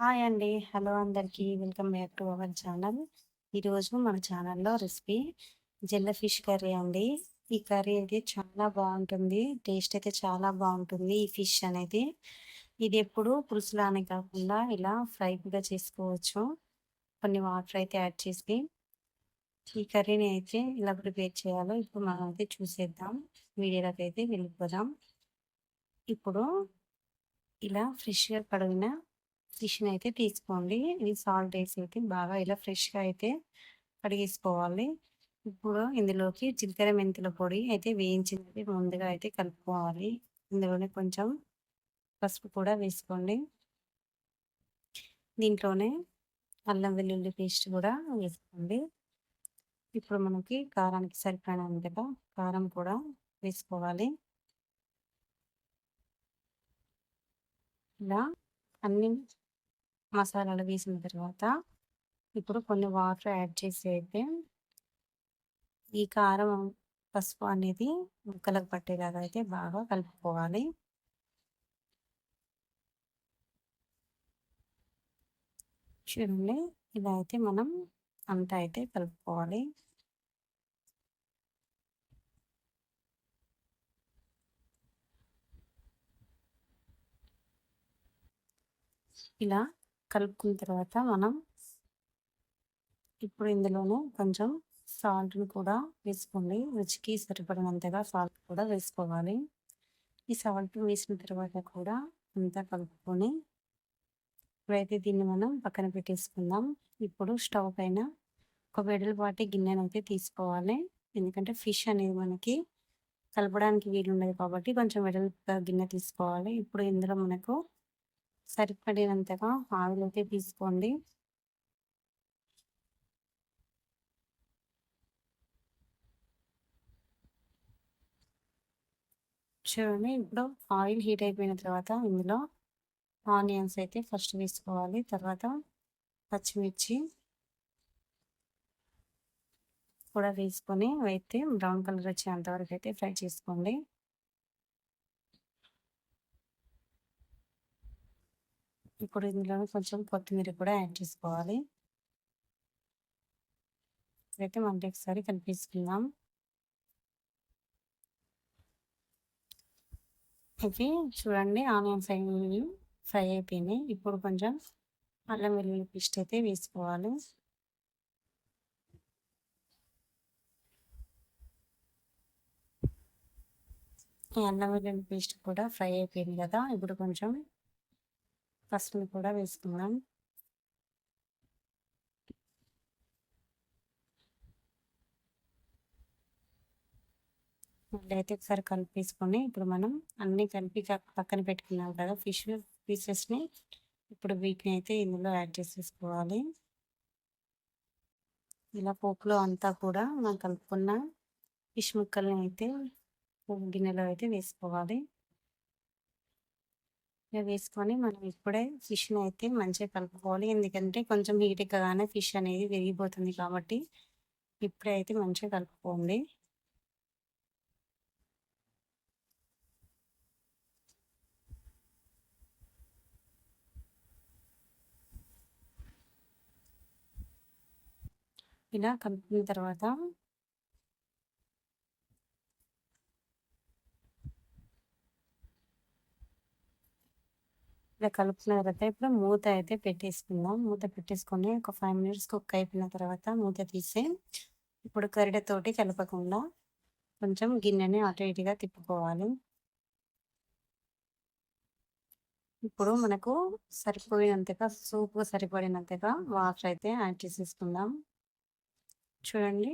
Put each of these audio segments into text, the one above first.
Hi అండి. Hello అందరికీ. Welcome back to our channel. ఈరోజు మన ఛానల్‌లో రెసిపీ జెల్ల ఫిష్ కర్రీ అండి. ఈ కర్రీ అయితే చాలా బాగుంటుంది టేస్ట్ అయితే చాలా బాగుంటుంది ఈ ఫిష్ అనేది. ఇది ఎప్పుడు పులుసులానే కాకుండా ఇలా ఫ్రై కూడా చేసుకోవచ్చు. కొన్ని వాటర్ అయితే యాడ్ చేసి ఈ కర్రీని అయితే ఇలా ప్రిపేర్ చేయాలో ఇప్పుడు మనం అయితే చూసేద్దాం. వీడియోలోకి అయితే వెళ్ళిపోదాం. ఇప్పుడు ఇలా ఫ్రెష్‌గా కడిగిన ఫిష్‌ని అయితే తీసుకోండి. ఇది సాల్ట్ వేసి అయితే బాగా ఇలా ఫ్రెష్‌గా అయితే కడిగేసుకోవాలి. ఇప్పుడు ఇందులోకి జీలకర్ర మెంతుల పొడి అయితే వేయించినది ముందుగా అయితే కలుపుకోవాలి. ఇందులోనే కొంచెం పసుపు కూడా వేసుకోండి. దీంట్లోనే అల్లం వెల్లుల్లి పేస్ట్ కూడా వేసుకోండి. ఇప్పుడు మనకి కారానికి సరిపడినంతగా కారం కూడా వేసుకోవాలి. ఇలా అన్ని మసాలాలు వేసిన తర్వాత ఇప్పుడు కొన్ని వాటర్ యాడ్ చేసి అయితే ఈ కారం, పసుపు అనేది ముక్కలకు పట్టేలాగా అయితే బాగా కలుపుకోవాలి. చూడండి ఇలా అయితే మనం అంతా అయితే కలుపుకోవాలి. ఇలా కలుపుకున్న తర్వాత మనం ఇప్పుడు ఇందులోనే కొంచెం సాల్ట్‌ని కూడా వేసుకోండి. రుచికి సరిపడినంతగా సాల్ట్ కూడా వేసుకోవాలి. ఈ సాల్ట్ వేసిన తర్వాత కూడా అంతా కలుపుకొని ఇప్పుడైతే దీన్ని మనం పక్కన పెట్టేసుకుందాం. ఇప్పుడు స్టవ్ పైన ఒక వెడల్పాటి గిన్నెనైతే తీసుకోవాలి. ఎందుకంటే ఫిష్ అనేది మనకి కలపడానికి వీలుండదు కాబట్టి కొంచెం వెడల్పుగా గిన్నె తీసుకోవాలి. ఇప్పుడు ఇందులో మనకు సరిపడినంతగా ఆయిల్ అయితే తీసుకోండి. చూడండి ఇప్పుడు ఆయిల్ హీట్ అయిపోయిన తర్వాత ఇందులో ఆనియన్స్ అయితే ఫస్ట్ వేసుకోవాలి. తర్వాత పచ్చిమిర్చి కూడా వేసుకొని అయితే బ్రౌన్ కలర్ వచ్చేంత వరకు అయితే ఫ్రై చేసుకోండి. ఇప్పుడు ఇందులో కొంచెం కొత్తిమీర కూడా యాడ్ చేసుకోవాలి. అయితే మళ్ళీ ఒకసారి కనిపిస్తున్నాం ఇవి చూడండి ఆనియన్స్ ఫ్రై ఫ్రై అయిపోయినాయి. ఇప్పుడు కొంచెం అల్లం వెల్లుల్లి పేస్ట్ అయితే వేసుకోవాలి. ఈ అల్లం వెల్లుల్లి పేస్ట్ కూడా ఫ్రై అయిపోయింది కదా! ఇప్పుడు కొంచెం ఫస్ట్ కూడా వేసుకుందాం. మళ్ళీ అయితే ఒకసారి కలిపేసుకొని ఇప్పుడు మనం అన్నీ కలిపి పక్కన పెట్టుకున్నాం కదా ఫిష్ పీసెస్‌ని ఇప్పుడు వీటిని అయితే ఇందులో యాడ్ చేసేసుకోవాలి. ఇలా పోపులో అంతా కూడా మనం కలుపుకున్న ఫిష్ ముక్కల్ని అయితే గిన్నెలో అయితే వేసుకోవాలి. ఇలా వేసుకొని మనం ఇప్పుడే ఫిష్‌ని అయితే మంచిగా కలుపుకోవాలి. ఎందుకంటే కొంచెం హీట్ ఎక్కగానే ఫిష్ అనేది విరిగిపోతుంది కాబట్టి ఇప్పుడే అయితే మంచిగా కలుపుకోండి. ఇలా కలుపుకున్న తర్వాత ఇట్లా కలుపుకున్న తర్వాత ఇప్పుడు మూత అయితే పెట్టేసుకుందాం. మూత పెట్టేసుకొని ఒక ఫైవ్ మినిట్స్ కుక్ అయిపోయిన తర్వాత మూత తీసి ఇప్పుడు కరిడతోటి కలపకుండా కొంచెం గిన్నెని అటు ఇటుగా తిప్పుకోవాలి. ఇప్పుడు మనకు సరిపోయినంతగా సూపు సరిపడినంతగా వాటర్ అయితే యాడ్ చేసేసుకుందాం. చూడండి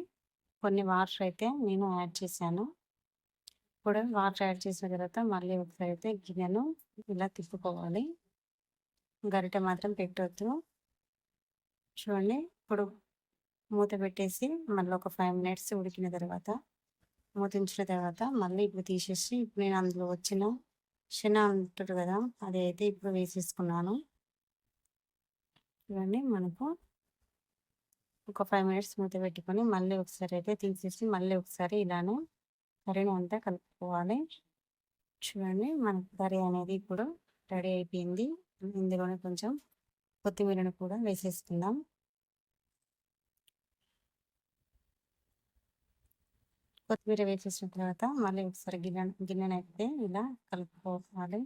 కొన్ని వాటర్ అయితే నేను యాడ్ చేశాను. ఇప్పుడు వాటర్ యాడ్ చేసిన తర్వాత మళ్ళీ ఒకసారి అయితే గిన్నెను ఇలా తిప్పుకోవాలి. గరిటె మాత్రం పెట్టవద్దు చూడండి ఇప్పుడు మూత పెట్టేసి మళ్ళీ ఒక ఫైవ్ మినిట్స్ ఉడికిన తర్వాత మూత ఉంచిన తర్వాత మళ్ళీ ఇప్పుడు తీసేసి ఇప్పుడు నేను అందులో వచ్చిన శన అంటారు కదా! అది అయితే ఇప్పుడు వేసేసుకున్నాను. చూడండి మనకు ఒక ఫైవ్ మినిట్స్ మూత పెట్టుకొని మళ్ళీ ఒకసారి అయితే తీసేసి మళ్ళీ ఒకసారి ఇలానే కర్రీని అంతా కలుపుకోవాలి. చూడండి మన కర్రీ అనేది ఇప్పుడు రెడీ అయిపోయింది. ఇందులోనే కొంచెం కొత్తిమీరను కూడా వేసేసుకుందాం. కొత్తిమీర వేసేసిన తర్వాత మళ్ళీ ఒకసారి గిన్నె గిన్నెను అయితే ఇలా కలుపుకోవాలి.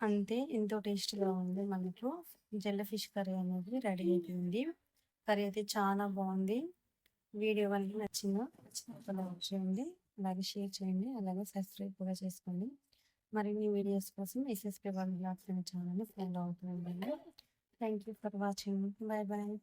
అంతే ఎంతో టేస్ట్గా ఉంది మనకు. జెల్ల ఫిష్ కర్రీ అనేది రెడీ అయిపోయింది. కర్రీ అయితే చాలా బాగుంది. వీడియో కనుక నచ్చిందో లైక్ చేయండి. అలాగే షేర్ చేయండి. అలాగే సబ్స్క్రైబ్ కూడా చేసుకోండి. మరిన్ని వీడియోస్ కోసం ఎస్ఎస్పీ వన్ అనే ఛానల్ని ఫాలో అవుతుందండి thank you for watching bye bye